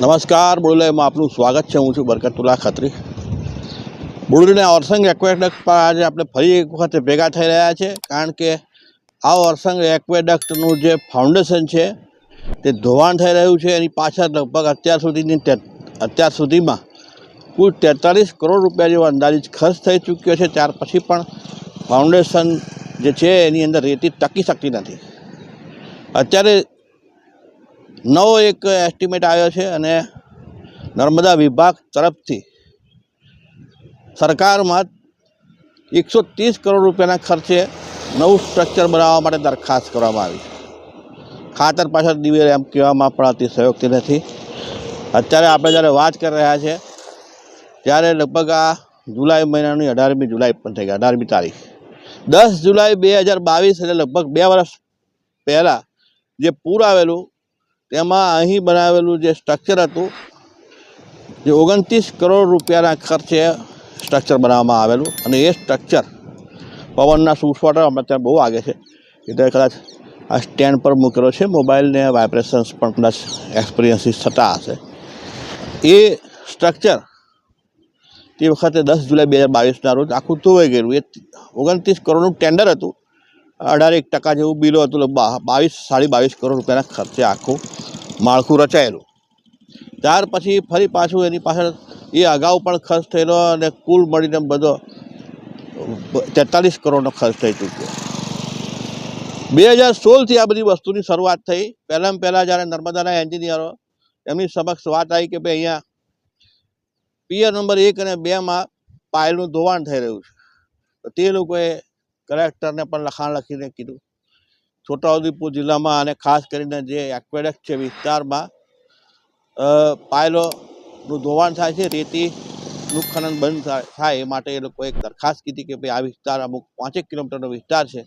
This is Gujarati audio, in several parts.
નમસ્કાર બોડેલીમાં આપનું સ્વાગત છે. હું છું બરકતુલ્લા ખત્રી. બોડેલીના ઓરસંગ એક્વેડક્ટ પર આજે આપણે ફરી એક વખત ભેગા થઈ રહ્યા છે, કારણ કે આ ઓરસંગ એક્વેડક્ટનું જે ફાઉન્ડેશન છે, તે ધોવાણ થઈ રહ્યું છે. એની પાછળ લગભગ અત્યાર સુધીની અત્યાર સુધીમાં કુલ તેતાલીસ કરોડ રૂપિયા જેવો અંદાજિત ખર્ચ થઈ ચૂક્યો છે. ત્યાર પછી પણ ફાઉન્ડેશન જે છે, એની અંદર રેતી ટકી શકતી નથી. અત્યારે નવો એક એસ્ટિમેટ આવ્યો છે અને નર્મદા વિભાગ તરફથી સરકારમાં એકસો ત્રીસ કરોડ રૂપિયાના ખર્ચે નવું સ્ટ્રક્ચર બનાવવા માટે દરખાસ્ત કરવામાં આવી છે. ખાતર પાછળ દિવ્ય એમ કહેવામાં પણ અતિ સહયોગથી નથી. અત્યારે આપણે જ્યારે વાત કરી રહ્યા છે, ત્યારે લગભગ આ જુલાઈ મહિનાની અઢારમી જુલાઈ પણ થઈ ગઈ, અઢારમી તારીખ. દસ જુલાઈ બે હજાર બાવીસ એટલે લગભગ બે વર્ષ પહેલાં જે પૂર આવેલું તેમાં અહીં બનાવેલું જે સ્ટ્રક્ચર હતું, જે ઓગણત્રીસ કરોડ રૂપિયાના ખર્ચે સ્ટ્રક્ચર બનાવવામાં આવેલું અને એ સ્ટ્રક્ચર પવનના સુસવાટર અમે ત્યાં બહુ આગે છે. એટલે કદાચ આ સ્ટેન્ડ પર મૂકેલો છે મોબાઈલને વાઇબ્રેશન્સ પણ કદાચ એક્સપિરિયન્સીસ થતા હશે. એ સ્ટ્રક્ચર તે વખતે દસ જુલાઈ બે હજાર બાવીસના રોજ આખું ધોવાઈ ગયેલું. એ ઓગણત્રીસ કરોડનું ટેન્ડર હતું. અઢાર એક ટકા જેવું બિલો હતું, એટલે બાવીસ, સાડી બાવીસ કરોડ રૂપિયાના ખર્ચે આખું માળખું રચાયેલું. ત્યાર પછી ફરી પાછું એની પાછળ એ અગાઉ પણ ખર્ચ થયેલો અને કુલ મળીને બધો તેતાલીસ કરોડનો ખર્ચ થઈ ચૂક્યો. બે હજાર સોળથી આ બધી વસ્તુની શરૂઆત થઈ. પહેલાં પહેલાં જ્યારે નર્મદાના એન્જિનિયરો એમની સમક્ષ વાત આવી કે ભાઈ અહીંયા પિયર નંબર એક અને બેમાં પાયલનું ધોવાણ થઈ રહ્યું છે. તે લોકોએ કલેક્ટરને પણ લખાણ લખીને કીધું. છોટાઉદેપુર જિલ્લામાં અને ખાસ કરીને જે એક્વેડક છે વિસ્તારમાં પાયલોનું ધોવાણ થાય છે રેતીનું ખનન બંધ થાય એ માટે એ લોકોએ એક દરખાસ્ત કીધી કે ભાઈ આ વિસ્તાર અમુક પાંચેક કિલોમીટરનો વિસ્તાર છે.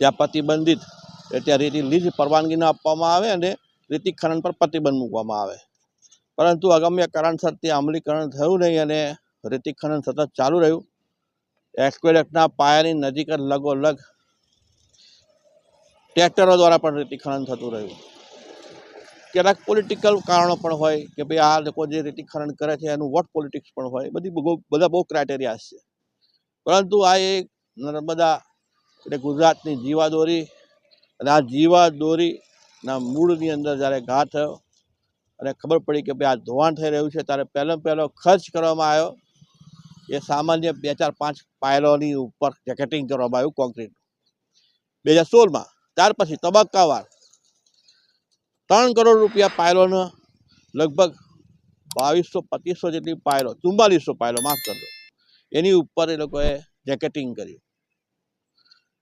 ત્યાં પ્રતિબંધિત ત્યાં રેતી લીજ પરવાનગી ન આપવામાં આવે અને રેતી ખનન પર પ્રતિબંધ મૂકવામાં આવે. પરંતુ અગમ્ય કારણસર તે અમલીકરણ થયું નહીં અને રેતી ખનન સતત ચાલુ રહ્યું. એક્વેડક્ટના પાયાની નજીક જ લગોલગ ટ્રેક્ટરો દ્વારા પણ રેતી થતું રહ્યું. કેટલાક પોલિટિકલ કારણો પણ હોય કે ભાઈ આ લોકો જે રેતી ખનન કરે છે, એનું વોટ પોલિટિક્સ પણ હોય, બધી બધા બહુ ક્રાઇટેરિયા છે. પરંતુ આ એક નર્મદા એટલે ગુજરાતની જીવાદોરી અને આ જીવાદોરીના મૂળની અંદર જ્યારે ઘા થયો અને ખબર પડી કે ભાઈ આ ધોવાણ થઈ રહ્યું છે, ત્યારે પહેલો પહેલો ખર્ચ કરવામાં આવ્યો એ સામાન્ય બે ચાર પાંચ પાયલોની ઉપર જેકેટિંગ કરવામાં આવ્યું કોન્ક્રીટ બે હજાર સોળમાં, ત્યાર પછી તબક્કાવાર ત્રણ કરોડ રૂપિયા પાયલોનો લગભગ બાવીસો પચીસો જેટલી પાયલો ચુમ્માલીસો પાયલો માફ કરજો, એની ઉપર એ લોકોએ જેકેટિંગ કર્યું.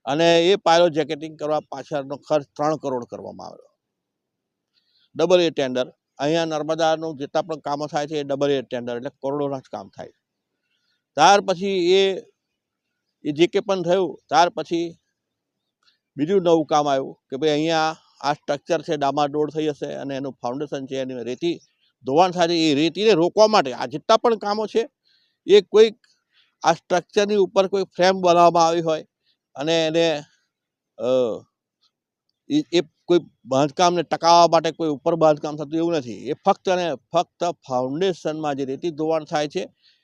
અને એ પાયલો જેકેટિંગ કરવા પાછળનો ખર્ચ ત્રણ કરોડ કરવામાં આવ્યો. ડબલ એ ટેન્ડર, અહીંયા નર્મદાનું જેટલા પણ કામો થાય છે એ ડબલ એ ટેન્ડર, એટલે કરોડોના જ કામ થાય ત્યાર પછી એ એ જે કે પણ થયું, ત્યાર પછી બીજું નવું કામ આવ્યું કે ભાઈ અહીંયા આ સ્ટ્રક્ચર છે, ડામાડોળ થઈ હશે અને એનું ફાઉન્ડેશન છે, એની રેતી, ધોવાણ થાય એ રેતીને રોકવા માટે આ જેટલા પણ કામો છે, એ કોઈક આ સ્ટ્રક્ચરની ઉપર કોઈ ફ્રેમ બનાવવામાં આવી હોય અને એને એ કોઈ બાંધકામને ટકાવવા માટે કોઈ ઉપર બાંધકામ થતું એવું નથી. એ ફક્ત અને ફક્ત ફાઉન્ડેશનમાં જે રેતી ધોવાણ થાય છે,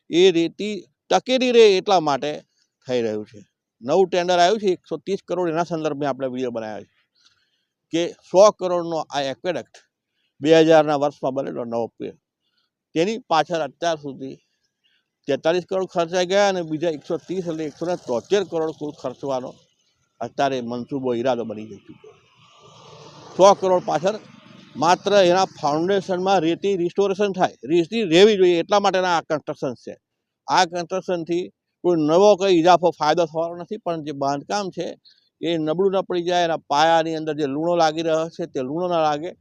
એ રેતી ટકેલી રહે એટલા માટે થઈ રહ્યું છે. નવું ટેન્ડર આવ્યું છે, એકસો ત્રીસ કરોડ એના સંદર્ભમાં આપણે વીડિયો બનાવ્યો છે. કે સો કરોડનો આ એક્વેડક્ટ બે હજારના વર્ષમાં બનેલો નવો પે તેની પાછળ અત્યાર સુધી તેતાલીસ કરોડ ખર્ચાઈ ગયા અને બીજા એકસો ત્રીસ એટલે એકસો ને તોતેર કરોડ કુલ ખર્ચવાનો અત્યારે મનસૂબો ઈરાદો બની ચૂક્યો સો કરોડ પાછળ માત્ર એના ફાઉન્ડેશનમાં રેતી રિસ્ટોરેશન થાય, રેતી રહેવી જોઈએ એટલા માટેના આ કન્સ્ટ્રક્શન છે. આ કન્સ્ટ્રક્શનથી કોઈ નવો કંઈ ઇજાફો, ફાયદો થવાનો નથી, પણ જે બાંધકામ છે, એ નબળું ન પડી જાય, એના પાયાની અંદર જે લૂણો લાગી રહ્યો છે, તે લૂણો ના લાગે.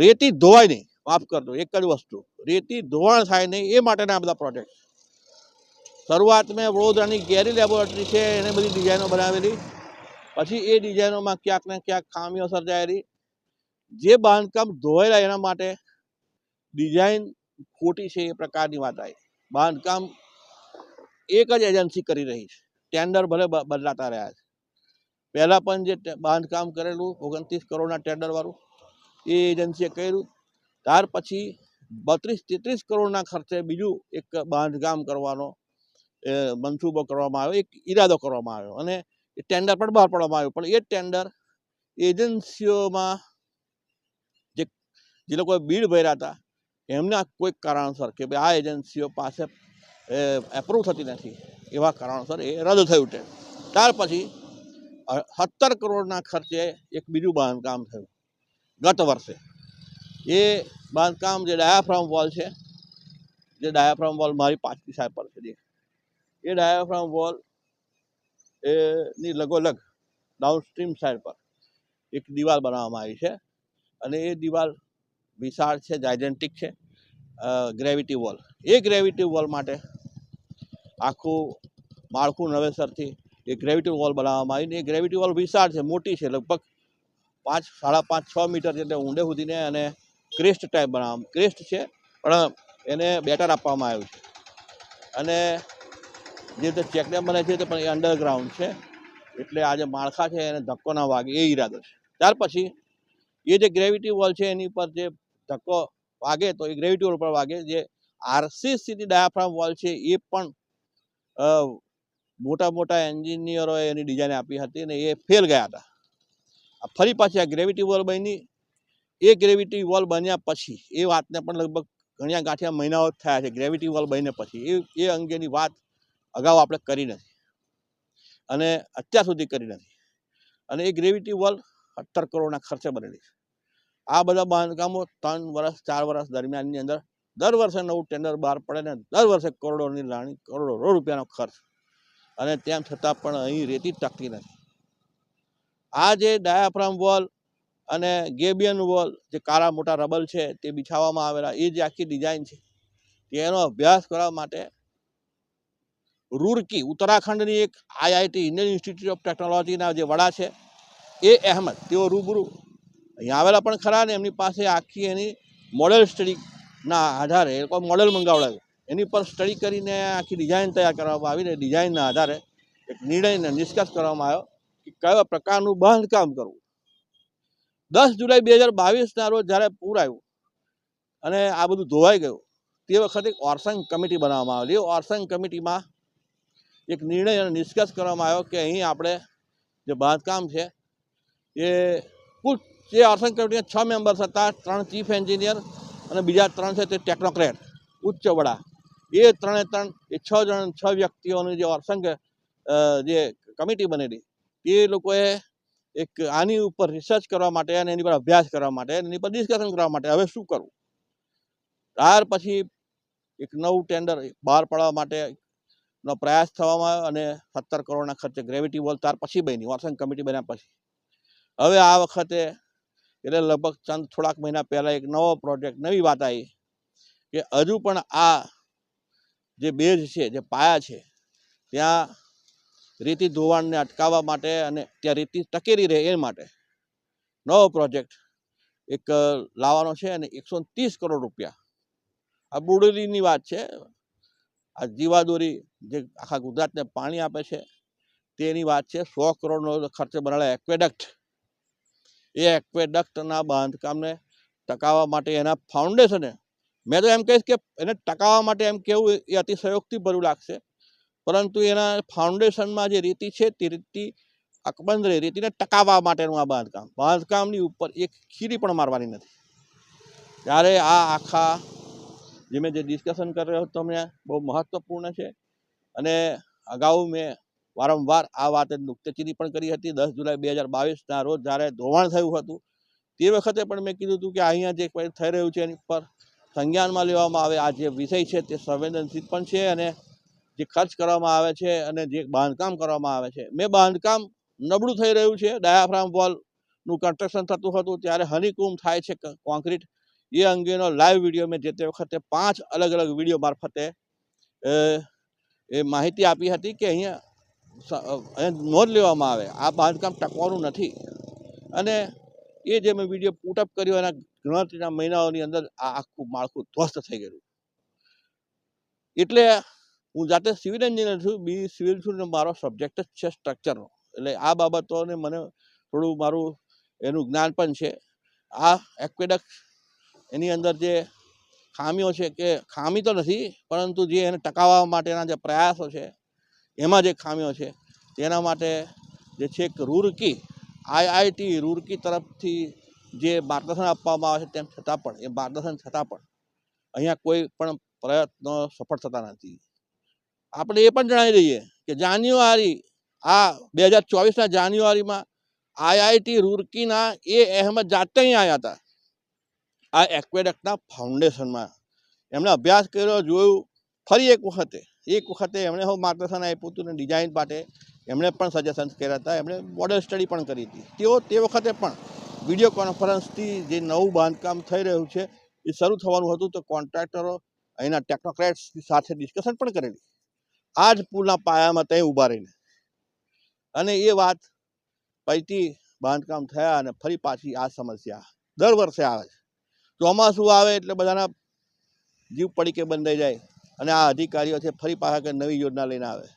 રેતી ધોવાય નહીં, માફ કરજો, એક જ વસ્તુ, રેતી ધોવાણ થાય નહીં, એ માટેના આ બધા પ્રોજેક્ટ શરૂઆત મેં વડોદરાની ગેરી લેબોરેટરી છે, એને બધી ડિઝાઇનો બનાવેલી. પછી એ ડિઝાઇનોમાં ક્યાંક ને ક્યાંક ખામીઓ સર્જાયેલી. જે બાંધકામ ધોયેલા એના માટે ડિઝાઇન ખોટી છે, એ પ્રકારની વાત આવી. બાંધકામ એક જ એજન્સી કરી રહી છે. ટેન્ડર ભલે બદલાતા રહ્યા છે. પહેલાં પણ જે બાંધકામ કરેલું ઓગણત્રીસ કરોડના ટેન્ડરવાળું, એ એજન્સીએ કર્યું. ત્યાર પછી બત્રીસ, તેત્રીસ કરોડના ખર્ચે બીજું એક બાંધકામ કરવાનો મનસૂબો કરવામાં આવ્યો, એક ઈરાદો કરવામાં આવ્યો અને એ ટેન્ડર પણ બહાર પાડવામાં આવ્યું. પણ એ ટેન્ડર એજન્સીઓમાં જે જે લોકોએ બીડ ભર્યા હતા એમના કોઈક કારણસર કે ભાઈ આ એજન્સીઓ પાસે એપ્રૂવ થતી નથી, એવા કારણસર એ રદ થયું છે. ત્યાર પછી સત્તર કરોડના ખર્ચે એક બીજું બાંધકામ થયું, ગત વર્ષે. એ બાંધકામ જે ડાયાફ્રામ વોલ છે, જે ડાયાફ્રામ વોલ મારી પાછલી સાઈડ પર છે એ ડાયાફ્રામ વોલ એની લગોલગ ડાઉનસ્ટ્રીમ સાઈડ પર એક દિવાલ બનાવવામાં આવી છે અને એ દિવાલ વિશાળ છે જાયજેન્ટિક છે ગ્રેવિટી વોલ એ ગ્રેવિટી વોલ માટે આખું માળખું નવેસરથી એ ગ્રેવિટી વોલ બનાવવામાં આવી ને એ ગ્રેવિટી વોલ વિશાળ છે, મોટી છે, લગભગ પાંચ, સાડા પાંચ, છ મીટર જેટલે ઊંડે સુધીને અને ક્રેસ્ટ ટાઈપ બનાવવામાં ક્રેસ્ટ છે, પણ એને બેટર આપવામાં આવ્યું છે. અને જે રીતે ચેકડેમ બને છે તે પણ એ અંડરગ્રાઉન્ડ છે, એટલે આ જે માળખા છે એને ધક્કો ના વાગે, એ ઈરાદો છે. ત્યાર પછી એ જે ગ્રેવિટી વોલ છે એની પર જે ધક્કો વાગે તો એ ગ્રેવિટી વોલ પર વાગે. જે આરસીસીની ડાયાફ્રામ વોલ છે એ પણ મોટા મોટા એન્જિનિયરોએ એની ડિઝાઇન આપી હતી અને એ ફેલ ગયા હતા. ફરી પાછી આ ગ્રેવિટી વોલ બની. એ ગ્રેવિટી વોલ બન્યા પછી, એ વાતને પણ લગભગ ઘણા ગાંઠિયા મહિનાઓ થયા છે ગ્રેવિટી વોલ બન્યા પછી. એ એ અંગેની વાત અગાઉ આપણે કરી નથી. અને અત્યાર સુધી કરી નથી. અને એ ગ્રેવિટી વોલ સત્તર કરોડના ખર્ચે બનેલી છે. આ બધા બાંધકામો ત્રણ વર્ષ ચાર વર્ષ દરમિયાનની અંદર દર વર્ષે નવું ટેન્ડર બહાર પડે ને દર વર્ષે કરોડોની લાણી કરોડો રૂપિયાનો ખર્ચ. અને તેમ છતાં પણ અહીં રેતી ટકતી નથી. આ જે ડાયાફ્રામ વોલ અને ગેબિયન વોલ જે કાળા મોટા રબલ છે તે બિછાવવામાં આવેલા, એ જે આખી ડિઝાઇન છે, તેનો અભ્યાસ કરવા માટે રૂરકી, ઉત્તરાખંડની એક આઈઆઈટી ઇન્ડિયન ઇન્સ્ટિટ્યૂટ ઓફ ટેકનોલોજીના જે વડા છે, એ અહેમદ, તેઓ રૂબરૂ અહીંયા આવેલા પણ ખરા ને એમની પાસે આખી એની મોડેલ સ્ટડીના આધારે, એ લોકો મોડેલ મંગાવડાવ્યું એની પર સ્ટડી કરીને આખી ડિઝાઇન તૈયાર કરવામાં આવી ને ડિઝાઇનના આધારે એક નિર્ણયને નિષ્કર્ષ કરવામાં આવ્યો કે કયા પ્રકારનું બાંધકામ કરવું. દસ જુલાઈ બે હજાર બાવીસના રોજ જ્યારે પૂર આવ્યું અને આ બધું ધોવાઈ ગયું, તે વખતે એક ઓર્સંગ કમિટી બનાવવામાં આવેલી. ઓર્સંગ કમિટીમાં એક નિર્ણય અને નિષ્કર્ષ કરવામાં આવ્યો કે અહીં આપણે જે બાંધકામ છે, એ કુલ જે ઓર્સંગ કમિટીના છ મેમ્બર્સ હતા ત્રણ ચીફ એન્જિનિયર અને બીજા ત્રણ છે તે ટેકનોક્રેટ, ઉચ્ચ વડા. એ ત્રણે ત્રણ, એ છ જણ, છ વ્યક્તિઓની જે ઓર્સંગ જે કમિટી બનેલી, એ લોકોએ એક આની ઉપર રિસર્ચ કરવા માટે અને એની પર અભ્યાસ કરવા માટે એની પર ડિસ્કશન કરવા માટે હવે શું કરવું? ત્યાર પછી એક નવું ટેન્ડર બહાર પાડવા માટે નો પ્રયાસ થવામાં આવ્યો અને સત્તર કરોડના ખર્ચે ગ્રેવિટી વોલ ત્યાર પછી બની વોર્સન કમિટી બન્યા પછી. હવે આ વખતે એટલે લગભગ ચંદ થોડાક મહિના પહેલાં એક નવો પ્રોજેક્ટ નવી વાત આવી કે હજુ પણ આ જે બેઝ છે, જે પાયા છે, ત્યાં રેતી ધોવાણને અટકાવવા માટે અને ત્યાં રેતી ટકેરી રહે એ માટે નવો પ્રોજેક્ટ એક લાવવાનો છે અને એકસો ત્રીસ કરોડ રૂપિયા. આ બુડેલીની વાત છે. આ જીવાદોરી જે આખા ગુજરાતને પાણી આપે છે, તેની વાત છે. સો કરોડનો ખર્ચે બનાવેલા એક્વેડક્ટ એ એક્વેડક્ટના બાંધકામને ટકાવવા માટે એના ફાઉન્ડેશને મેં તો એમ કહીશ કે એને ટકાવવા માટે એમ કહેવું એ અતિશયોક્તિ ભરું લાગશે. પરંતુ એના ફાઉન્ડેશનમાં જે રીતિ છે તે રીતિ અકબંધ રહી. રીતિને ટકાવવા માટેનું આ બાંધકામ. બાંધકામની ઉપર એક ખીરી પણ મારવાની નથી. ત્યારે આ આખા જે મેં જે ડિસ્કશન કરી રહ્યો હતો મેં બહુ મહત્ત્વપૂર્ણ છે. અને અગાઉ મેં વારંવાર આ વાતે નુક્તચીની પણ કરી હતી. દસ જુલાઈ બે હજાર બાવીસના રોજ જ્યારે ધોવાણ થયું હતું, તે વખતે પણ મેં કીધું હતું કે અહીંયા જે કંઈ થઈ રહ્યું છે એની પર સંજ્ઞાનમાં લેવામાં આવે આ જે વિષય છે તે સંવેદનશીલ પણ છે અને જે ખર્ચ કરવામાં આવે છે અને જે બાંધકામ કરવામાં આવે છે. મેં બાંધકામ નબળું થઈ રહ્યું છે. ડાયાફ્રામ વોલનું કન્સ્ટ્રક્શન થતું હતું. ત્યારે હનીકૂમ થાય છે કોન્ક્રીટ એ અંગેનો લાઈવ વીડિયો મેં જે તે વખતે પાંચ અલગ અલગ વીડિયો મારફતે એ માહિતી આપી હતી કે અહીંયા નોંધ લેવામાં આવે. આ બાંધકામ ટકવાનું નથી. અને એ જે મેં વીડિયો પુટઅપ કર્યો એના ગણતરીના મહિનાઓની અંદર આ આખું માળખું ધ્વસ્ત થઈ ગયેલું એટલે હું જાતે સિવિલ એન્જિનિયર છું, બી સિવિલ છું, ને મારો સબ્જેક્ટ જ છે સ્ટ્રક્ચરનો એટલે આ બાબતોને મને થોડું મારું એનું જ્ઞાન પણ છે. આ એક્વેડક એની અંદર જે ખામીઓ છે કે ખામી તો નથી, પરંતુ જે એને ટકાવવા માટેના જે પ્રયાસો છે એમાં જે ખામીઓ છે. તેના માટે જે છે એક રૂરકી આઈઆઈટી રૂરકી તરફથી જે માર્ગદર્શન આપવામાં આવે છે તેમ છતાં પણ, એ માર્ગદર્શન છતાં પણ અહીંયા કોઈ પણ પ્રયત્નો સફળ થતા નથી. આપણે એ પણ જણાવી દઈએ કે જાન્યુઆરી, આ બે હજાર ચોવીસના જાન્યુઆરીમાં આઈઆઈટી રૂરકીના એ અહેમદ જાતે અહીં આવ્યા હતા. આ એક્વેડક્ટના ફાઉન્ડેશનમાં. એમણે અભ્યાસ કર્યો, જોયું, ફરી એક વખતે એક વખતે એમણે હું માર્ગદર્શન આપ્યું હતું ને ડિઝાઇન માટે એમણે પણ સજેશન કર્યા હતા. એમણે મોડેલ સ્ટડી પણ કરી હતી. તેઓ તે વખતે પણ વીડિયો કોન્ફરન્સથી જે નવું બાંધકામ થઈ રહ્યું છે એ શરૂ થવાનું હતું તો કોન્ટ્રાક્ટરો અહીંના ટેકનોક્રેટ્સ સાથે ડિસ્કશન પણ કરેલી. આ જ પુલના પાયામાં ત્યાં ઊભા રહીને. અને એ વાત પૈકી બાંધકામ થયા અને ફરી પાછી આ સમસ્યા દર વર્ષે આવે છે. ચોમાસું આવે એટલે બધાના જીવ પડીકે બંધાઈ જાય. અને આ અધિકારીઓ છે, ફરી પાછા કંઈ નવી યોજના લઈને આવે.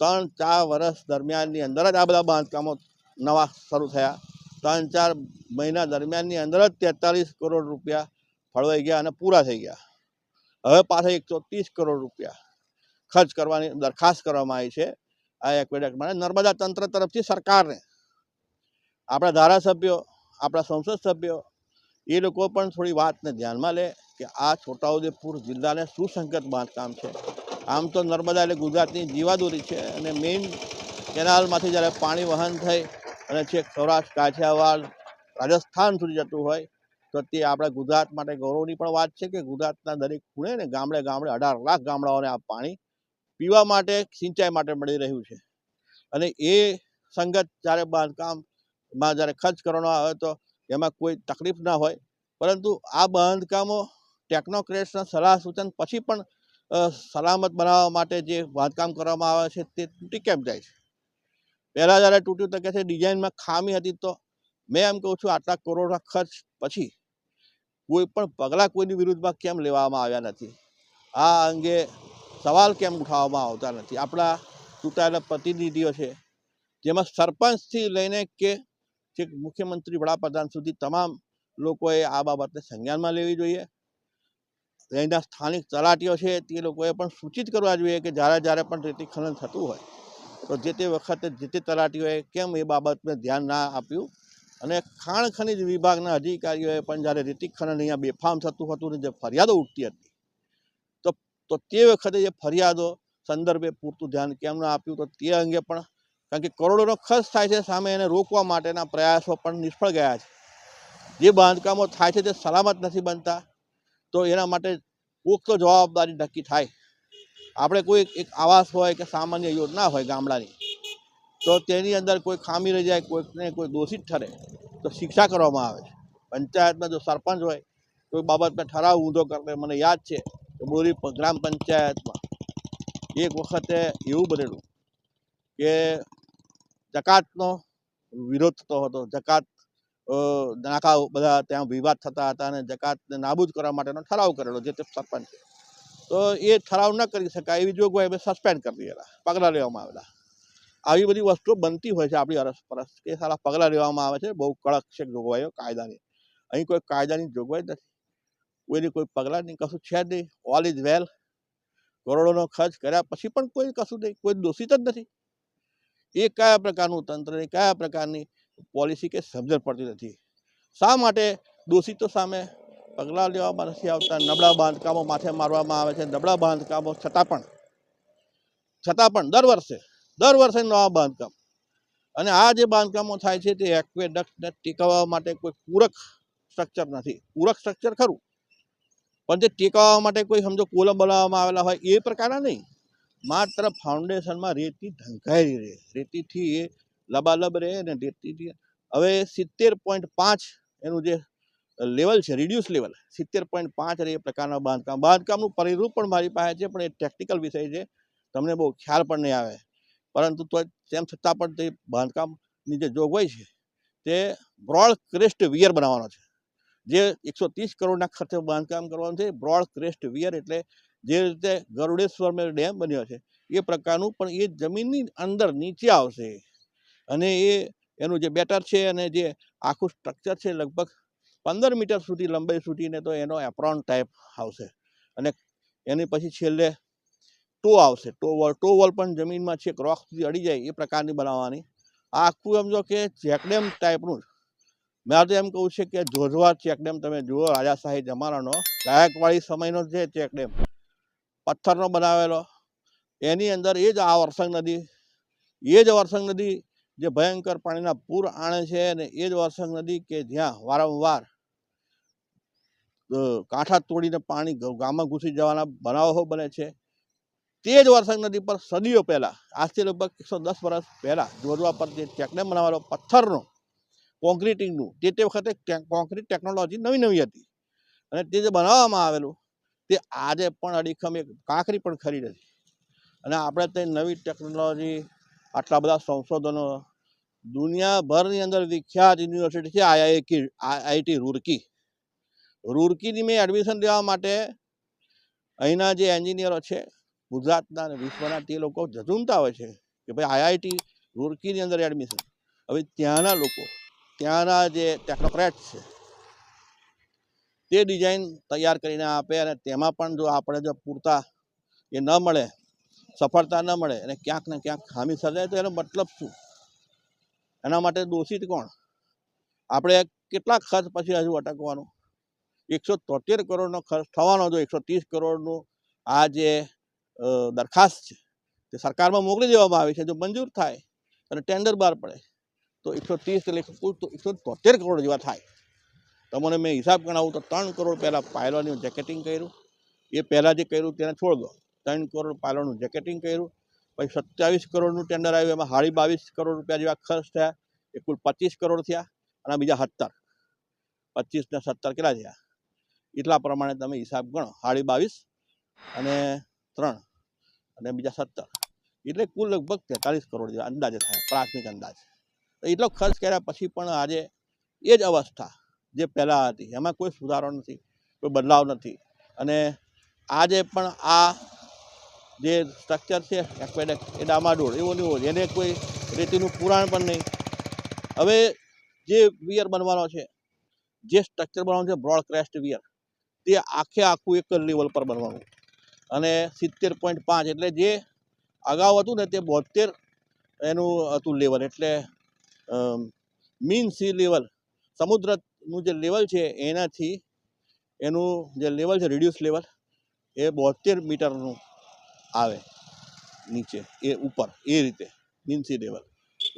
ત્રણ ચાર વર્ષ દરમિયાનની અંદર જ આ બધા બાંધકામો નવા શરૂ થયા. ત્રણ ચાર મહિના દરમિયાનની અંદર જ તેતાલીસ કરોડ રૂપિયા ફળવાઈ ગયા અને પૂરા થઈ ગયા. હવે પાછા એકસો ત્રીસ કરોડ રૂપિયા ખર્ચ કરવાની દરખાસ્ત કરવામાં આવી છે આ એક્વેડક્ટ માટે નર્મદા તંત્ર તરફથી સરકારને, આપણા ધારાસભ્યો, આપણા સંસદ સભ્યો, એ લોકો પણ થોડી વાતને ધ્યાનમાં લે. કે આ છોટાઉદેપુર જિલ્લાને સુસંગત બાંધકામ છે. આમ તો નર્મદા એટલે ગુજરાતની જીવાદોરી છે અને મેઇન કેનાલમાંથી જ્યારે પાણી વહન થઈ અને છેક સૌરાષ્ટ્ર, કાઠિયાવાડ, રાજસ્થાન સુધી જતું હોય, તો તે આપણા ગુજરાત માટે ગૌરવની પણ વાત છે કે ગુજરાતના દરેક ખૂણે ને ગામડે ગામડે અઢાર લાખ ગામડાઓને આ પાણી પીવા માટે, સિંચાઈ માટે મળી રહ્યું છે. અને એ સંગત જ્યારે બાંધકામમાં જ્યારે ખર્ચ કરવાનો આવે તો એમાં કોઈ તકલીફ ના હોય. પરંતુ આ બાંધકામો ટેકનોક્રેટ્સના સલાહ સૂચન પછી પણ સલામત બનાવવા માટે જે બાંધકામ કરવામાં આવે છે તે તૂટી કેમ જાય છે? પહેલાં જ્યારે તૂટ્યું તો કહે છે ડિઝાઇનમાં ખામી હતી તો મેં એમ કહું છું આટલા કરોડના ખર્ચ પછી કોઈ પણ પગલાં કોઈની વિરુદ્ધમાં કેમ લેવામાં આવ્યા નથી? આ અંગે સવાલ કેમ ઉઠાવવામાં આવતા નથી? આપણા ચૂંટાયેલા પ્રતિનિધિઓ છે, જેમાં સરપંચથી લઈને કે મુખ્યમંત્રી, વડાપ્રધાન સુધી તમામ લોકોએ આ બાબતને સંજ્ઞાનમાં લેવી જોઈએ. અહીંના સ્થાનિક તલાટીઓ છે, તે લોકોએ પણ સૂચિત કરવા જોઈએ કે જ્યારે જ્યારે પણ રેતી ખનન થતું હોય, તો જે તે વખતે જે તે તલાટીઓએ કેમ એ બાબતને ધ્યાન ના આપ્યું? અને ખાણ ખનિજ વિભાગના અધિકારીઓએ પણ જ્યારે રેતી ખનન અહીંયા બેફામ થતું હતું ને જે ફરિયાદો ઉઠતી હતી, તો તો તે વખતે જે ફરિયાદો સંદર્ભે પૂરતું ધ્યાન કેમ ન આપ્યું? તો તે અંગે પણ, કારણ કે કરોડોનો ખર્ચ થાય છે સામે એને રોકવા માટેના પ્રયાસો પણ નિષ્ફળ ગયા છે. જે બાંધકામો થાય છે તે સલામત નથી બનતા તો એના માટે કોક તો જવાબદારી નક્કી થાય. આપણે કોઈ એક આવાસ હોય કે સામાન્ય યોજના હોય ગામડાની, તો તેની અંદર કોઈ ખામી રહી જાય, કોઈકને કોઈ દોષિત ઠરે, તો શિક્ષા કરવામાં આવે છે. પંચાયતમાં જો સરપંચ હોય કોઈ બાબતમાં ઠરાવ ઊંધો કરે મને યાદ છે કે બોરી ગ્રામ પંચાયતમાં એક વખતે એવું બનેલું કે જકાતનો વિરોધ થતો હતો, જકાત નાકા બધા ત્યાં વિવાદ થતા હતા અને જકાતને નાબૂદ કરવા માટેનો ઠરાવ કરેલો જે તે સરપંચ તો એ ઠરાવ ન કરી શકાય એવી જોગવાઈ અમે સસ્પેન્ડ કરી દીધેલા, પગલાં લેવામાં આવેલા. આવી બધી વસ્તુઓ બનતી હોય છે આપણી અરસપરસ કે સારા પગલાં લેવામાં આવે છે, બહુ કડક છે જોગવાઈઓ, કાયદાની. અહીં કોઈ કાયદાની જોગવાઈ નથી. કોઈની કોઈ પગલાં નહીં કશું છે જ નહીં. ઓલ ઇઝ વેલ કરોડોનો ખર્ચ કર્યા પછી પણ કોઈ કશું નહીં. કોઈ દોષિત જ નથી. એ કયા પ્રકારનું તંત્રની કયા પ્રકારની પોલિસી કે સમજણ પડતી નથી. શા માટે દોષિતો સામે પગલાં લેવામાં નથી આવતા? નબળા બાંધકામો માથે મારવામાં આવે છે. નબળા બાંધકામો છતાં પણ છતાં પણ દર વર્ષે દર વર્ષે નવા બાંધકામ. અને આ જે બાંધકામો થાય છે તે એક્વેડક્ટને ટેકવવા માટે કોઈ પૂરક સ્ટ્રક્ચર નથી. પૂરક સ્ટ્રક્ચર ખરું. પણ તે ટેકવવા માટે કોઈ સમજો કોલમ બનાવવામાં આવેલા હોય એ પ્રકારના નહીં. માત્ર ફાઉન્ડેશનમાં રેતી ઢંકાયેલી રહે. રેતીથી એ લબાલબ રહે અને ધીરે હવે સિત્તેર પોઈન્ટ પાંચ એનું જે લેવલ છે રિડ્યુસ લેવલ, સિત્તેર પોઈન્ટ પાંચ રહે એ પ્રકારના બાંધકામ. બાંધકામનું પરિરૂપ પણ મારી પાસે છે, પણ એ ટેકનિકલ વિષય છે. તમને બહુ ખ્યાલ પણ નહીં આવે. પરંતુ તો તેમ છતાં પણ તે બાંધકામની જે જોગવાઈ છે, તે બ્રોડ ક્રેસ્ટ વિયર બનાવવાનો છે. જે એકસો ત્રીસ કરોડના ખર્ચે બાંધકામ કરવાનું છે બ્રોડ ક્રેસ્ટ વિયર એટલે જે રીતે ગરુડેશ્વર ડેમ બન્યો છે, એ પ્રકારનું પણ એ જમીનની અંદર નીચે આવશે. અને એ, એનું જે બેટર છે અને જે આખું સ્ટ્રક્ચર છે લગભગ પંદર મીટર સુધી, લંબાઈ સુધીને તો એનો એપ્રોન ટાઈપ આવશે. અને એની પછી છેલ્લે ટો આવશે. ટો વોલ ટો વોલ પણ જમીનમાં છેક રોક સુધી અડી જાય એ પ્રકારની બનાવવાની. આ આખું એમ જો કે ચેકડેમ ટાઈપનું જ. મેં તો એમ કહું છે કે જોજવા ચેકડેમ તમે જુઓ રાજાશાહી જમાનાનો ગાયકવાળી સમયનો જે ચેકડેમ પથ્થરનો બનાવેલો. એની અંદર એ જ આ વરસંગ નદી, એ જ વરસંગ નદી જે ભયંકર પાણીના પૂર આણે છે અને એ જ વરસંગ નદી કે જ્યાં વારંવાર કાંઠા તોડીને પાણી ગામમાં ઘૂસી જવાના બનાવો બને છે. તે જ વરસંગ નદી પર સદીઓ પહેલાં, આજથી લગભગ એકસો દસ વર્ષ પહેલાં જોડવા પર જે ચેકડેમ બનાવેલો પથ્થરનો કોન્ક્રીટિંગનું તે તે વખતે કોન્ક્રીટ ટેકનોલોજી નવી નવી હતી. અને તે જે બનાવવામાં આવેલું, તે આજે પણ અડીખમ એક કાંકરી પણ ખરી નથી. અને આપણે તે નવી ટેકનોલોજી આટલા બધા સંશોધનો દુનિયાભરની અંદર વિખ્યાત યુનિવર્સિટી છે, આઈઆઈટી આઈઆઈટી રૂરકી. રૂરકીની મેં એડમિશન લેવા માટે અહીંના જે એન્જિનિયરો છે, ગુજરાતના અને વિશ્વના તે લોકો ઝઝૂમતા હોય છે કે ભાઈ આઈઆઈટી રૂરકીની અંદર એડમિશન હવે ત્યાંના લોકો, ત્યાંના જે ટેકનોક્રેટ છે, તે ડિઝાઇન તૈયાર કરીને આપે અને તેમાં પણ જો આપણે જો પૂરતા એ ન મળે સફળતા ન મળે અને ક્યાંક ને ક્યાંક ખામી સર્જાય તો એનો મતલબ શું? એના માટે દોષિત કોણ? આપણે કેટલા ખર્ચ પછી હજુ અટકવાનું? એકસો તોતેર કરોડનો ખર્ચ થવાનો જો, એકસો ત્રીસ કરોડનું આ જે દરખાસ્ત છે, તે સરકારમાં મોકલી દેવામાં આવી છે, જો મંજૂર થાય અને ટેન્ડર બહાર પડે, તો એકસો ત્રીસ એટલે તો એકસો તોતેર કરોડ જેવા થાય. તમને મેં હિસાબ ગણાવું તો ત્રણ કરોડ પહેલાં પાયલોનું જેકેટિંગ કર્યું, એ પહેલાં જે કર્યું તેને છોડ દો. ત્રણ કરોડ પાયલોનું જેકેટિંગ કર્યું, પછી સત્યાવીસ કરોડનું ટેન્ડર આવ્યું, એમાં સાડી બાવીસ કરોડ રૂપિયા જેવા ખર્ચ થયા, એ કુલ પચીસ કરોડ થયા, અને બીજા સત્તર. પચીસ ને સત્તર કેટલા થયા? એટલા પ્રમાણે તમે હિસાબ ગણો સાડી બાવીસ અને ત્રણ, અને બીજા સત્તર. એટલે કુલ લગભગ તેતાલીસ કરોડ જેવા અંદાજે થાય, પ્રાથમિક અંદાજ. એટલો ખર્ચ કર્યા પછી પણ આજે એ જ અવસ્થા જે પહેલાં હતી, એમાં કોઈ સુધારો નથી, કોઈ બદલાવ નથી. અને આજે પણ આ જે સ્ટ્રક્ચર છે એક્વેડેક એ ડામાડોળ એવો ને હોય. એને કોઈ રેતીનું પુરાણ પણ નહીં હવે જે વિયર બનવાનો છે, જે સ્ટ્રક્ચર બનવાનું છે બ્રોડ ક્રેસ્ટ વિયર તે આખે આખું એક લેવલ પર બનવાનું અને સિત્તેર પોઈન્ટ પાંચ એટલે જે અગાઉ હતું ને તે બોતેર એનું હતું લેવલ એટલે મીન સી લેવલ સમુદ્રનું જે લેવલ છે, એનાથી એનું જે લેવલ છે રિડ્યુસ લેવલ એ બોતેર મીટરનું આવે, નીચે, એ ઉપર, એ રીતે મીન લેવલ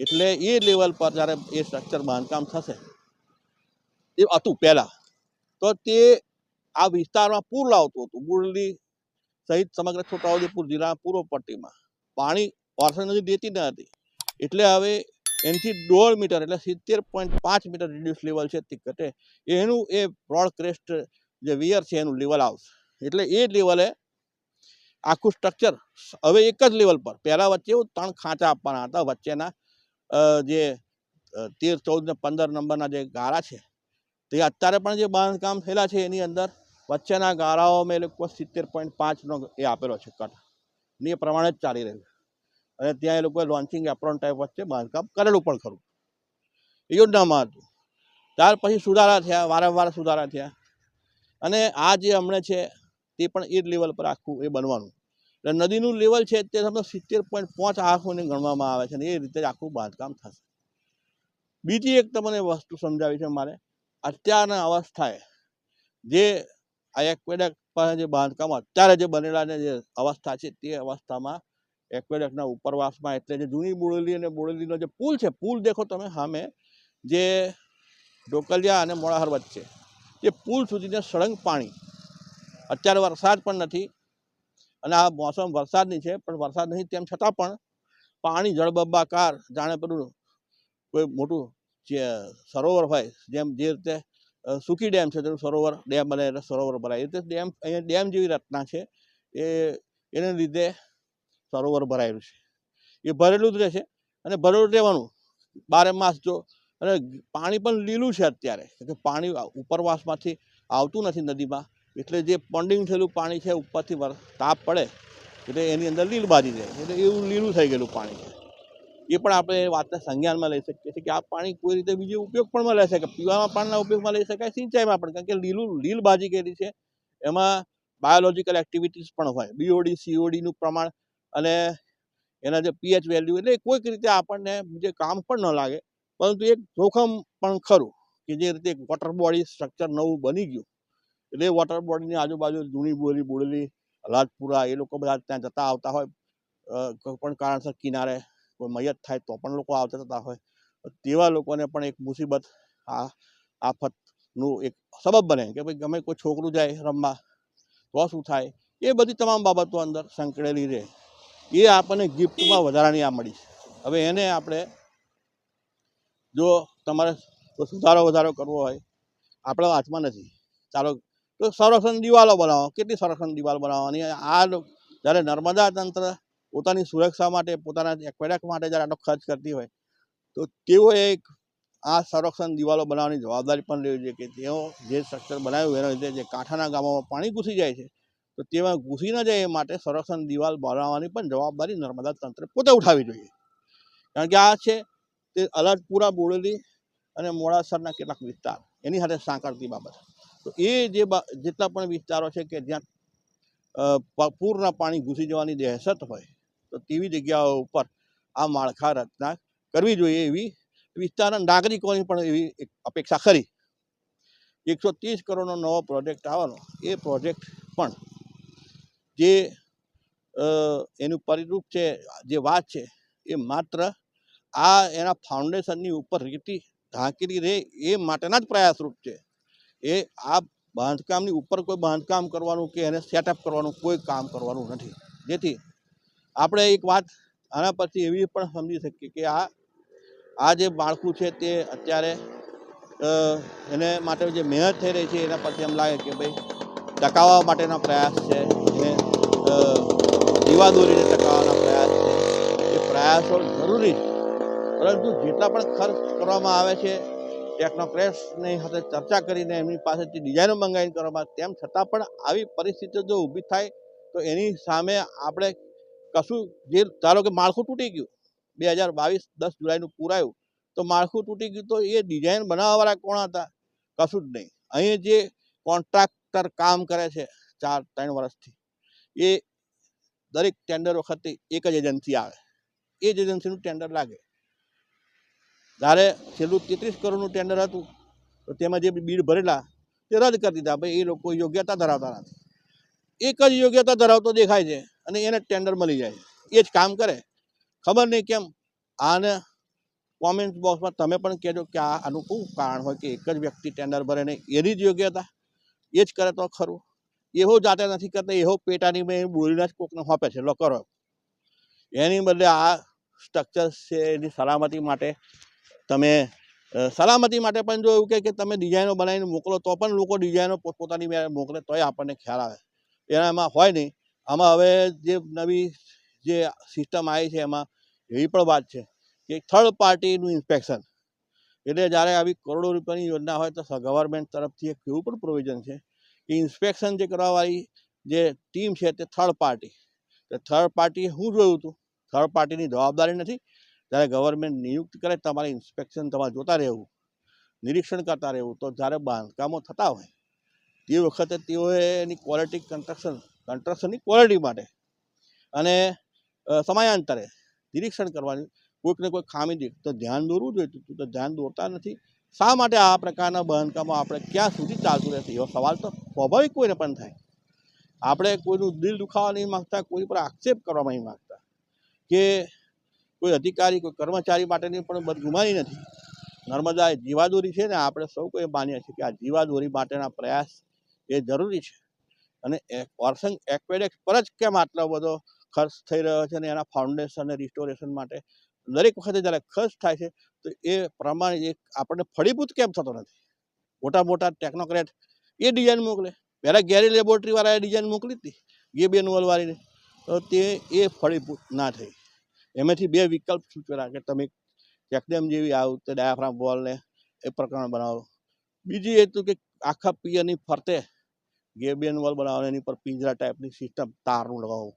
એટલે એ લેવલ પર જ્યારે એ સ્ટ્રક્ચર બાંધકામ થશે, એ હતું પહેલાં, તો તે આ વિસ્તારમાં પૂર લાવતું હતું. બુરલી સહિત સમગ્ર છોટાઉદેપુર જિલ્લાના પૂર્વ પટ્ટીમાં. પાણી વર્ષ નદી દેતી ન હતી. એટલે હવે એનાથી દોઢ મીટર, એટલે સિત્તેર પોઈન્ટ પાંચ મીટર રિડ્યુસ લેવલ છે તે ઘટે એનું એ બ્રોડ ક્રેસ્ટ જે વિયર છે એનું લેવલ આવશે. એટલે એ લેવલે આખું સ્ટ્રક્ચર હવે એક જ લેવલ પર. પહેલાં વચ્ચે એવું ત્રણ ખાંચા આપવાના હતા. વચ્ચેના જે તેર, ચૌદ ને પંદર નંબરના જે ગારા છે, તે અત્યારે પણ જે બાંધકામ થયેલા છે એની અંદર વચ્ચેના ગાળાઓમાં એ લોકો સિત્તેર પોઈન્ટ પાંચનો એ આપેલો છે કટ. ને એ પ્રમાણે જ ચાલી રહ્યું અને ત્યાં એ લોકોએ લોન્ચિંગ એપ્રોન ટાઈપ વચ્ચે બાંધકામ કરેલું પણ ખરું. યોજનામાં હતું. ત્યાર પછી સુધારા થયા, વારંવાર સુધારા થયા. અને આ જે હમણાં છે, તે પણ એ જ લેવલ પર આખું એ બનવાનું. એટલે નદીનું લેવલ છે તે તમને સિત્તેર પોઈન્ટ પાંચ આંખોને ગણવામાં આવે છે અને એ રીતે જ આખું બાંધકામ થશે. બીજી એક તમને વસ્તુ સમજાવી છે મારે. અત્યારના અવસ્થાએ જે આ એક્વેડક પર જે બાંધકામ અત્યારે જે બનેલાને જે અવસ્થા છે તે અવસ્થામાં એક્વેડકના ઉપરવાસમાં એટલે જે જૂની બોડેલી અને બોડેલીનો જે પુલ છે, પુલ દેખો તમે સામે, જે ઢોકલિયા અને મોડાહર વચ્ચે. એ પુલ સુધીને સળંગ પાણી. અત્યારે વરસાદ પણ નથી. અને આ મોસમ વરસાદની છે, પણ વરસાદ નહીં તેમ છતાં પણ પાણી જળબંબાકાર, જાણે પેલું કોઈ મોટું જે સરોવર હોય, જેમ જે રીતે સુકી ડેમ છે તેનું સરોવર, ડેમ બને, એટલે સરોવર ભરાય. એ રીતે ડેમ, અહીંયા ડેમ જેવી રચના છે, એ, એને લીધે સરોવર ભરાયેલું છે. એ ભરેલું જ રહેશે અને ભરેલું રહેવાનું. બારે માસ જો, અને પાણી પણ લીલું છે અત્યારે. કે પાણી ઉપરવાસમાંથી આવતું નથી નદીમાં એટલે જે પોન્ડિંગ થયેલું પાણી છે, ઉપરથી તાપ પડે, એટલે એની અંદર લીલ બાજી જાય, એટલે એવું લીલું થઈ ગયેલું પાણી છે. એ પણ આપણે એ વાતને સંજ્ઞાનમાં લઈ શકીએ છીએ કે આ પાણી કોઈ રીતે બીજો ઉપયોગ પણ લઈ શકાય પીવામાં પાણીના ઉપયોગમાં લઈ શકાય, સિંચાઈમાં પણ, કારણ કે લીલું લીલબાજી ગયેલી છે. એમાં બાયોલોજીકલ એક્ટિવિટીઝ પણ હોય બીઓડી સીઓડીનું પ્રમાણ અને એના જે પીએચ વેલ્યુ એટલે કોઈક રીતે આપણને જે કામ પણ ન લાગે, પરંતુ એક જોખમ પણ ખરું, કે જે રીતે વોટર બોડી સ્ટ્રક્ચર નવું બની ગયું. એટલે વોટર બોડીની આજુબાજુ જૂની બોલી બોડેલી લાજપુરા એ લોકો બધા ત્યાં જતા આવતા હોય. કોઈ પણ કારણસર કિનારે કોઈ મયત થાય તો પણ લોકો આવતા જતા હોય. તેવા લોકોને પણ એક મુસીબત, આ, આફતનું એક સબબ બને કે ભાઈ ગમે કોઈ છોકરું જાય રમવા, તો શું થાય? એ બધી તમામ બાબતો અંદર સંકળેલી રહે. એ આપણને ગિફ્ટમાં વધારાની આ મળી. હવે એને આપણે જો તમારે સુધારો વધારો કરવો હોય, આપણા હાથમાં નથી. ચાલો તો સંરક્ષણ દિવાલો બનાવો. કેટલી સંરક્ષણ દિવાલ બનાવવાની આ જ્યારે નર્મદા તંત્ર પોતાની સુરક્ષા માટે, પોતાના એક્વેડક માટે જ્યારે આટલો ખર્ચ કરતી હોય, તો તેઓ એક આ સંરક્ષણ દિવાલો બનાવવાની જવાબદારી પણ લેવી જોઈએ કે તેઓ જે સ્ટ્રક્ચર બનાવ્યું એના લીધે જે કાંઠાના ગામોમાં પાણી ઘૂસી જાય છે, તો તેમાં ઘૂસી ન જાય એ માટે સંરક્ષણ દિવાલ બનાવવાની પણ જવાબદારી નર્મદા તંત્રે પોતે ઉઠાવવી જોઈએ. કારણ કે આ છે તે અલટપુરા બોડેલી અને મોડાસરના કેટલાક વિસ્તાર. એની સાથે સાંકળતી બાબત. તો એ જે જેટલા પણ વિસ્તારો છે કે જ્યાં પૂરના પાણી ઘૂસી જવાની દહેશત હોય, તો તેવી જગ્યાઓ ઉપર આ માળખા રચના કરવી જોઈએ એવી વિસ્તારના નાગરિકોની પણ એવી એક અપેક્ષા ખરી. એકસો ત્રીસ કરોડનો નવો પ્રોજેક્ટ આવવાનો, એ પ્રોજેક્ટ પણ જે એનું પરિરૂપ છે, જે વાત છે, એ માત્ર આ એના ફાઉન્ડેશનની ઉપર રીતિ ઢાંકી રહે એ માટેના જ પ્રયાસરૂપ છે. એ આ બાંધકામની ઉપર કોઈ બાંધકામ કરવાનું કે એને સેટઅપ કરવાનું, કોઈ કામ કરવાનું નથી. જેથી આપણે એક વાત આના પરથી એવી પણ સમજી શકીએ કે આ આ જે માળખું છે તે અત્યારે એને માટે જે મહેનત થઈ રહી છે, એના પરથી એમ લાગે કે ભાઈ ટકાવવા માટેના પ્રયાસ છે. એને દીવા દોરીને ટકાવવાના પ્રયાસ છે. એ પ્રયાસો જરૂરી છે. પરંતુ જેટલા પણ ખર્ચ કરવામાં આવે છે ટેકનોક્રેટ્સની સાથે ચર્ચા કરીને એમની પાસેથી ડિઝાઇનો મંગાવીને કરવામાં તેમ છતાં પણ આવી પરિસ્થિતિઓ જો ઊભી થાય, તો એની સામે આપણે કશું જે ધારો કે માળખું તૂટી ગયું, બે હજાર બાવીસ દસ જુલાઈનું પૂરાયું, તો માળખું તૂટી ગયું તો એ ડિઝાઇન બનાવવાવાળા કોણ હતા? કશું જ નહીં. અહીં જે કોન્ટ્રાક્ટર કામ કરે છે ચાર, ત્રણ વર્ષથી, એ દરેક ટેન્ડર વખતે એક જ એજન્સી આવે. એ જ એજન્સીનું ટેન્ડર લાગે. જ્યારે છેલ્લું તેત્રીસ કરોડનું ટેન્ડર હતું, તો તેમાં જે બીડ ભરેલા, તે રદ કરી દીધા. ભાઈ, એ લોકો યોગ્યતા ધરાવતા નથી. એક જ યોગ્યતા ધરાવતો દેખાય છે અને એને ટેન્ડર મળી જાય એ જ કામ કરે. ખબર નહીં કેમ? આને કોમેન્ટ બોક્સમાં તમે પણ કહેજો કે આ આનું શું કારણ હોય કે એક જ વ્યક્તિ ટેન્ડર ભરે ને એની જ યોગ્યતા. એ જ કરે તો ખરું. એવો જાતે નથી કરતા, એવો પેટાની મેં બોલીને જ કોકને હોપે છે લો કરો એની બદલે આ સ્ટ્રક્ચર છે, એની સલામતી માટે તમે સલામતી માટે પણ જો એવું કે તમે ડિઝાઇનો બનાવીને મોકલો, તો પણ લોકો ડિઝાઇનો પોતપોતાની મોકલે, તોય આપણને ખ્યાલ આવે. એના એમાં હોય નહીં. આમાં હવે જે નવી જે સિસ્ટમ આવી છે એમાં એવી પણ વાત છે કે થર્ડ પાર્ટીનું ઇન્સ્પેક્શન એટલે જ્યારે આવી કરોડો રૂપિયાની યોજના હોય તો ગવર્મેન્ટ તરફથી એક એવું પણ પ્રોવિઝન છે કે ઇન્સ્પેક્શન જે કરવાવાળી જે ટીમ છે તે થર્ડ પાર્ટી થર્ડ પાર્ટીએ શું જોયું હતું? થર્ડ પાર્ટીની જવાબદારી નથી. જ્યારે ગવર્મેન્ટ નિયુક્ત કરે તમારે ઇન્સ્પેક્શન તમારે જોતા રહેવું, નિરીક્ષણ કરતા રહેવું, તો જ્યારે બાંધકામો થતા હોય, તે વખતે તેઓએ એની ક્વોલિટી કન્સ્ટ્રક્શન કન્સ્ટ્રક્શનની ક્વોલિટી માટે અને સમયાંતરે નિરીક્ષણ કરવાની કોઈકને કોઈ ખામી દેખ તો ધ્યાન દોરવું જોઈએ, તો ધ્યાન દોરતા નથી. શા માટે આ પ્રકારના બાંધકામો આપણે ક્યાં સુધી ચાલતું રહેશે? એવો સવાલ તો સ્વાભાવિક કોઈને પણ થાય. આપણે કોઈનું દિલ દુખાવા નહીં માગતા, કોઈ પર આક્ષેપ કરવા નહીં માગતા કે કોઈ અધિકારી, કોઈ કર્મચારી માટેની પણ બદગુમાની નથી. નર્મદા એ જીવાદોરી છે ને, આપણે સૌ કોઈ માનીએ છીએ કે આ જીવાદોરી માટેના પ્રયાસ એ જરૂરી છે. અને ઓર્સંગ એક્વેડેક્સ પર જ કેમ આટલો બધો ખર્ચ થઈ રહ્યો છે અને એના ફાઉન્ડેશન અને રિસ્ટોરેશન માટે? દરેક વખતે જ્યારે ખર્ચ થાય છે, તો એ પ્રમાણે એક આપણને ફળીભૂત કેમ થતો નથી? મોટા મોટા ટેકનોક્રેટ એ ડિઝાઇન મોકલે. પહેલાં ગેરી લેબોરેટરીવાળાએ ડિઝાઇન મોકલી હતી ગે બે વાળીને તો તે એ ફળીભૂત ના થઈ. એમાંથી બે વિકલ્પ સૂચવેલા કે તમે ચેકડેમ જેવી આવું તે ડાયાફ્રામ વોલને એ પ્રકરણ બનાવો. બીજી એ હતું કે આખા પિયરની ફરતે ગેબિયન વોલ બનાવવાની, એની પર પિંજરા ટાઈપની સિસ્ટમ તારનું લગાવવું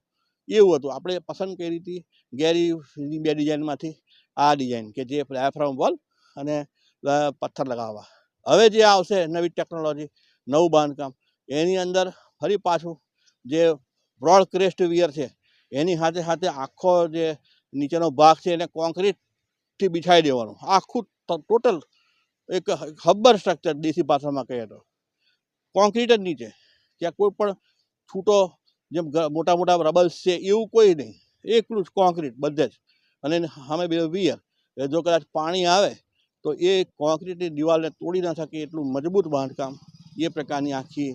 એવું હતું. આપણે પસંદ કરી હતી ગેરીની બે ડિઝાઇનમાંથી આ ડિઝાઇન કે જે ડાયાફ્રામ વોલ અને પથ્થર લગાવવા. હવે જે આવશે નવી ટેકનોલોજી નવું બાંધકામ, એની અંદર ફરી પાછું જે બ્રોડ ક્રેસ્ટ વિયર છે, એની સાથે સાથે આખો જે નીચેનો ભાગ છે એને કોન્ક્રીટથી બિછાઈ દેવાનું. આખું ટોટલ એક હબ્બર સ્ટ્રક્ચર દેશી ભાષામાં કહીએ તો. કોન્ક્રીટ જ નીચે. ત્યાં કોઈ પણ છૂટો જેમ મોટા મોટા રબલ્સ છે એવું કોઈ નહીં. એકલું જ કોન્ક્રીટ બધે જ. અને સામે બે વિયર એટલે જો કદાચ પાણી આવે, તો એ કોન્ક્રીટની દિવાલને તોડી ના શકે એટલું મજબૂત બાંધકામ એ પ્રકારની આખી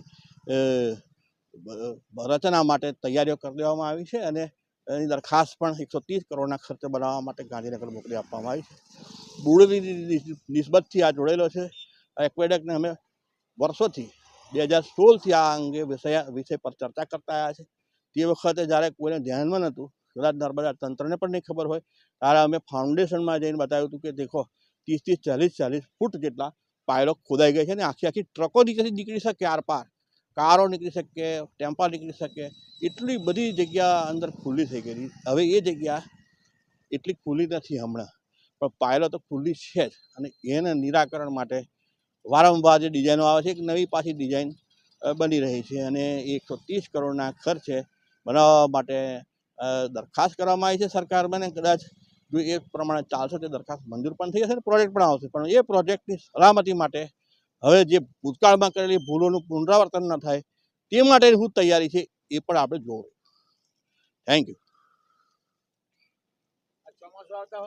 રચના માટે તૈયારીઓ કરી દેવામાં આવી છે અને એની દરખાસ્ત પણ એકસો ત્રીસ કરોડના ખર્ચે બનાવવા માટે ગાંધીનગર મોકલી આપવામાં આવી છે. બુડની નિસ્બતથી આ જોડેલો છે. એક્વેડકને અમે વર્ષોથી, બે હજાર સોળથી આ અંગે વિષય વિષય પર ચર્ચા કરતા આવ્યા છે. તે વખતે જ્યારે કોઈને ધ્યાનમાં નહોતું કદાચ નર્મદા તંત્રને પણ નહીં ખબર હોય, ત્યારે અમે ફાઉન્ડેશનમાં જઈને બતાવ્યું હતું કે દેખો, ત્રીસ ત્રીસ ચાલીસ ચાલીસ ફૂટ જેટલા પાયલો ખોદાઈ ગઈ છે અને આખી આખી ટ્રકો નીચેથી નીકળી શકે આર પાર. કારો નીકળી શકે, ટેમ્પા નીકળી શકે, એટલી બધી જગ્યા અંદર ખુલ્લી થઈ ગયેલી હવે એ જગ્યા એટલી ખુલ્લી નથી હમણાં, પણ પાયલો તો ખુલ્લી છે જ અને એને નિરાકરણ માટે વારંવાર જે ડિઝાઇનો આવે છે, એક નવી પાછી ડિઝાઇન બની રહી છે અને એકસો ત્રીસ કરોડના ખર્ચે બનાવવા માટે દરખાસ્ત કરવામાં આવી છે સરકાર બને કદાચ, જો એ પ્રમાણે ચાલશે તે દરખાસ્ત મંજૂર પણ થઈ જશે પ્રોજેક્ટ પણ આવશે. પણ એ પ્રોજેક્ટની સલામતી માટે હવે જે ભૂતકાળમાં કરેલી ભૂલોનું પુનરાવર્તન ન થાય, તે માટે શું તૈયારી છે, એ પણ આપણે જોવું. થેન્ક યુ ચોમાસું આવતા